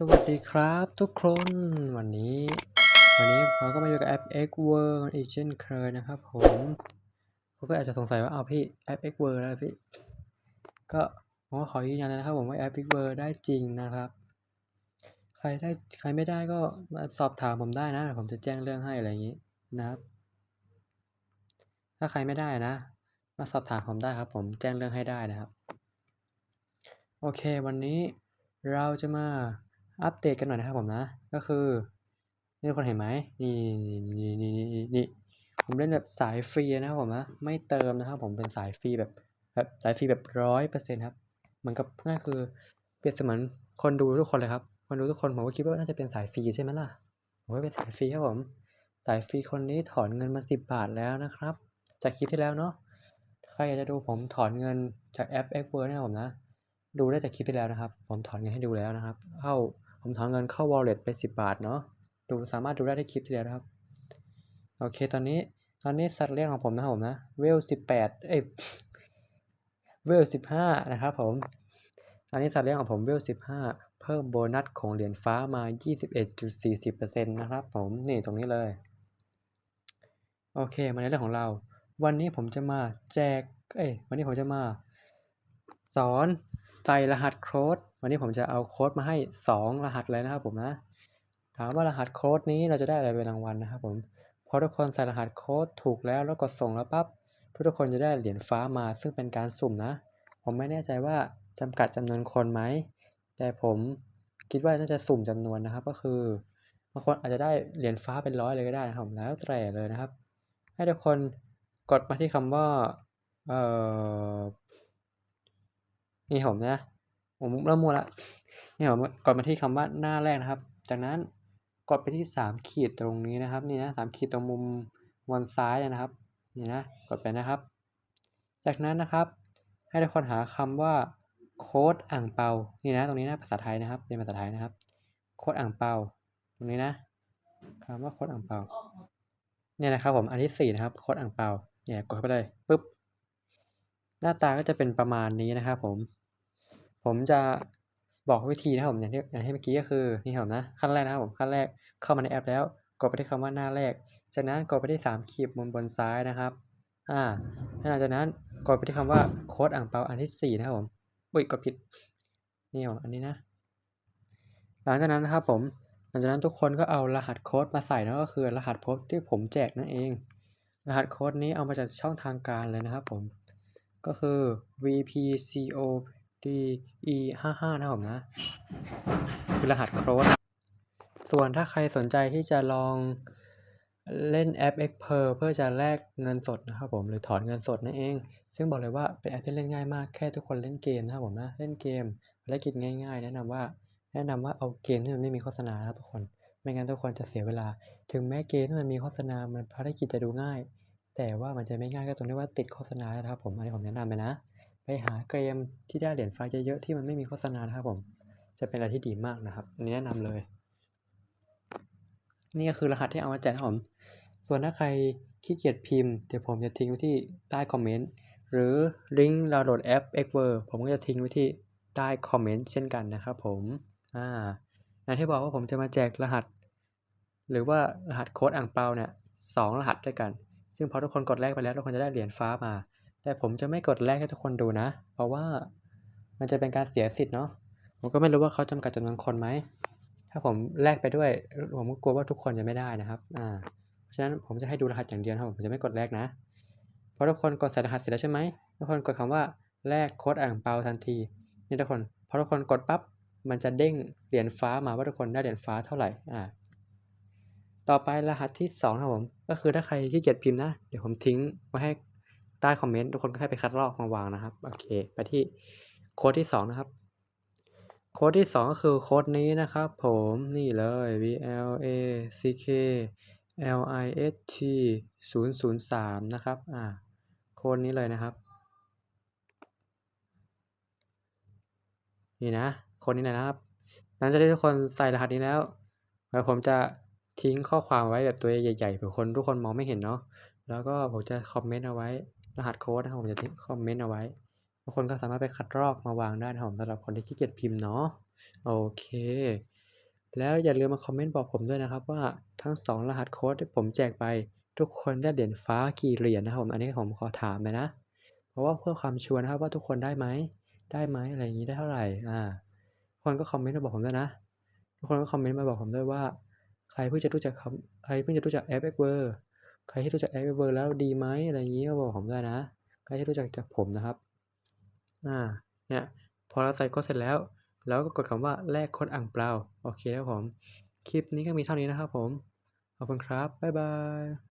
สวัสดีครับทุกคนวันนี้ วันนี้เราก็มาอยู่กับแอป X World อีกเช่นเคยนะครับผมคุณก็อาจจะสงสัยว่าเอาพี่แอป X World แล้วพี่ ก็ผมก็ขอยืนยันนะครับผมว่าแอป X World ได้จริงนะครับ ใครได้ใครไม่ได้ก็มาสอบถามผมได้นะ ผมจะแจ้งเรื่องให้อะไรอย่างนี้นะครับ ถ้าใครไม่ได้นะ มาสอบถามผมได้ครับ ผมแจ้งเรื่องให้ได้นะครับ โอเค วันนี้เราจะมา อัปเดตกันหน่อยนะครับผมนะ ก็คือนี่คนเห็นไหมนี่นี่นี่นี่นี่นี่ผมเล่นแบบสายฟรีนะครับผมนะ ไม่เติมนะครับผมเป็นสายฟรีแบบแบบสายฟรีแบบร้อยเปอร์เซ็นต์ครับเหมือนกับง่ายคือเปรียบเสมือนคนดูทุกคนเลยครับ คนดูทุกคนผมก็คิดว่าน่าจะเป็นสายฟรีใช่ไหมล่ะผมก็เป็นสายฟรีครับผม สายฟรีคนนี้ถอนเงินมาสิบบาทแล้วนะครับ จากคลิปที่แล้วเนาะใครอยากจะดูผมถอนเงินจากแอป X w o r d นะครับผมนะ ดูได้จากคลิปที่แล้วนะครับ ผมถอนเงินให้ดูแล้วนะครับ เข้า ผมถอนเงินเข้า wallet ไป 10 บาทเนาะดูสามารถดูได้ที่คลิปที่แล้วนะครับ โอเคตอนนี้ตอนนี้สัตว์เลี้ยงของผมนะครับผมนะเวล18เอ้ยเวล15นะครับผมอันนี้สัตว์เลี้ยงของผมเวล15เพิ่มโบนัสของเหรียญฟ้ามา21.40%นะครับผมนี่ตรงนี้เลย โอเคมาในเรื่องของเรา วันนี้ผมจะมาแจกเอ้ยวันนี้ผมจะมา สอน ใส่รหัสโค้ดวันนี้ผมจะเอาโค้ดมาให้ 2 รหัสเลยนะครับผมนะถามว่ารหัสโค้ดนี้เราจะได้อะไรเป็นรางวัลนะครับผมพอทุกคนใส่รหัสโค้ดถูกแล้วแล้วกดส่งแล้วปั๊บทุกทุกคนจะได้เหรียญฟ้ามาซึ่งเป็นการสุ่มนะ ผมไม่แน่ใจว่าจำกัดจำนวนคนไหม แต่ผมคิดว่าน่าจะสุ่มจำนวนนะครับ ก็คือบางคนอาจจะได้เหรียญฟ้าเป็นร้อยเลยก็ได้นะครับแล้วแต่เลยนะครับ ให้ทุกคนกดมาที่คำว่าเอ่อ นี่ผมนะผมเริ่มมัวละนี่ผมกดมาที่คำว่าหน้าแรกนะครับ จากนั้นกดไปที่สามขีดตรงนี้นะครับนี่นะสามขีดตรงมุมวันซ้ายนะครับนี่นะกดไปนะครับ จากนั้นนะครับ ให้ทุกคนหาคำว่าโค้ดอ่างเปานี่นะตรงนี้นะภาษาไทยนะครับเป็นภาษาไทยนะครับ โค้ดอ่างเปาตรงนี้นะคำว่าโค้ดอ่างเปาเนี่ยนะครับผมอันที่สี่นะครับโค้ดอ่างเปาเนี่ยกดเข้าไปเลยปุ๊บหน้าตาก็จะเป็นประมาณนี้นะครับผม ผมจะบอกวิธีนะครับผมอย่างที่อย่างที่เมื่อกี้ก็คือนี่ครับผมนะขั้นแรกนะครับผมขั้นแรกเข้ามาในแอปแล้ว กดไปที่คำว่าหน้าแรก จากนั้นกดไปที่สามขีดบนบนซ้ายนะครับอ่าหลังจากนั้นกดไปที่คำว่าโค้ดอ่างเปาอันที่สี่นะครับผมอุ้ยกดผิดนี่ผมอันนี้นะ หลังจากนั้นนะครับผมหลังจากนั้นทุกคนก็เอารหัสโค้ดมาใส่นะก็คือรหัสโค้ดที่ผมแจกนั่นเอง รหัสโค้ดนี้เอามาจากช่องทางการเลยนะครับผมก็คือ vpco VPCOD E 5 5นะครับผมนะ คือรหัสโค้ดส่วนถ้าใครสนใจที่จะลองเล่นแอป x p e r เพื่อจะแลกเงินสดนะครับผมหรือถอนเงินสดนั่นเอง ซึ่งบอกเลยว่าเป็นแอปที่เล่นง่ายมากแค่ทุกคนเล่นเกมนะครับผมนะเล่นเกมภารกิจง่าย ๆ แนะนำว่า แนะนำว่าเอาเกมที่มันไม่มีโฆษณาครับทุกคน ไม่งั้นทุกคนจะเสียเวลา ถึงแม้เกมที่มันมีโฆษณา มันภารกิจจะดูง่าย แต่ว่ามันจะไม่ง่ายก็ตรงที่ว่าติดโฆษณาครับผมอันนี้ผมแนะนำไปนะ ไปหาเกมที่ได้เหรียญฟ้าเยอะๆที่มันไม่มีโฆษณานะครับผม จะเป็นอะไรที่ดีมากนะครับนนี้แนะนำเลย นี่ก็คือรหัสที่เอามาแจกนะผม ส่วนถ้าใครขี้เกียจพิมพ์เดี๋ยวผมจะทิ้งไว้ที่ใต้คอมเมนต์หรือลิงก์ดาวน์โหลดแอป x w o r d ผมก็จะทิ้งไว้ที่ใต้คอมเมนต์เช่นกันนะครับผมอ่าอย่างที่บอกว่าผมจะมาแจกรหัส หรือว่ารหัสโค้ดอ่างเปาเนี่ยสองรหัสด้วยกัน ซึ่งพอทุกคนกดแลกไปแล้วทุกคนจะได้เหรียญฟ้ามา แต่ผมจะไม่กดแลกให้ทุกคนดูนะ เพราะว่ามันจะเป็นการเสียสิทธิ์เนาะ ผมก็ไม่รู้ว่าเขาจำกัดจำนวนคนไหม ถ้าผมแลกไปด้วย ผมก็กลัวว่าทุกคนจะไม่ได้นะครับ อ่า เพราะฉะนั้นผมจะให้ดูรหัสอย่างเดียวครับผมจะไม่กดแลกนะ เพอทุกคนกดใส่รหัสเสร็จแล้วใช่ไหม ทุกคนกดคำว่าแลกโค้ดอ่างเปาทันที นี่ทุกคน พอทุกคนกดปั๊บ มันจะเด้งเหรียญฟ้ามาว่าทุกคนได้เหรียญฟ้าเท่าไหร่ อ่า ต่อไปรหัสที่สองครับผม ก็คือถ้าใครขี้เกียจพิมพ์นะ เดี๋ยวผมทิ้งไว้ให้ ใต้คอมเมนต์ทุกคนก็ให้ไปคัดลอกมาวางนะครับ โอเค ไปที่โค้ดที่สองนะครับ โค้ดที่สองก็คือโค้ดนี้นะครับ ผมนี่เลย V L A C K L I S T 0 0 3นะครับ อ่า โค้ดนี้เลยนะครับ นี่นะ โค้ดนี้เลยนะครับหลังจากที่ทุกคนใส่รหัสนี้แล้วเดี๋ยวผมจะทิ้งข้อความไว้แบบตัวใหญ่ๆเผื่อคนทุกคนมองไม่เห็นเนาะแล้วก็ผมจะคอมเมนต์เอาไว้ รหัสโค้ดนะครับผมจะทิ้งคอมเมนต์เอาไว้ทุกคนก็สามารถไปคัดลอกมาวางได้นะครับผมสำหรับคนที่ขี้เกียจพิมพ์เนาะโอเค แล้วอย่าลืมมาคอมเมนต์บอกผมด้วยนะครับ ว่าทั้ง 2 รหัสโค้ดที่ผมแจกไป ทุกคนได้เหรียญฟ้ากี่เหรียญนะครับผมอันนี้ผมขอถามหน่อยนะ เพราะว่าเพื่อความชัวร์นะครับว่าทุกคนได้ไหมได้ไหมอะไรอย่างงี้ได้เท่าไหร่อ่าทุกคนก็คอมเมนต์มาบอกผมด้วยนะทุกคนก็คอมเมนต์มาบอกผมด้วยว่า ใครเพิ่งจะรู้จักใครเพิ่งจะรู้จัก FX World ใครที่รู้จักแอดเวอร์แล้วดีไหมอะไรอย่างงี้ก็บอกผมได้นะ ใครที่รู้จักจากผมนะครับอาเนี่ย พอเราใส่โค้ดเสร็จแล้วเราก็กดคำว่าแลกโค้ดอ่างเปล่า โอเคครับผม คลิปนี้ก็มีเท่านี้นะครับผม ขอบคุณครับ บ๊ายบาย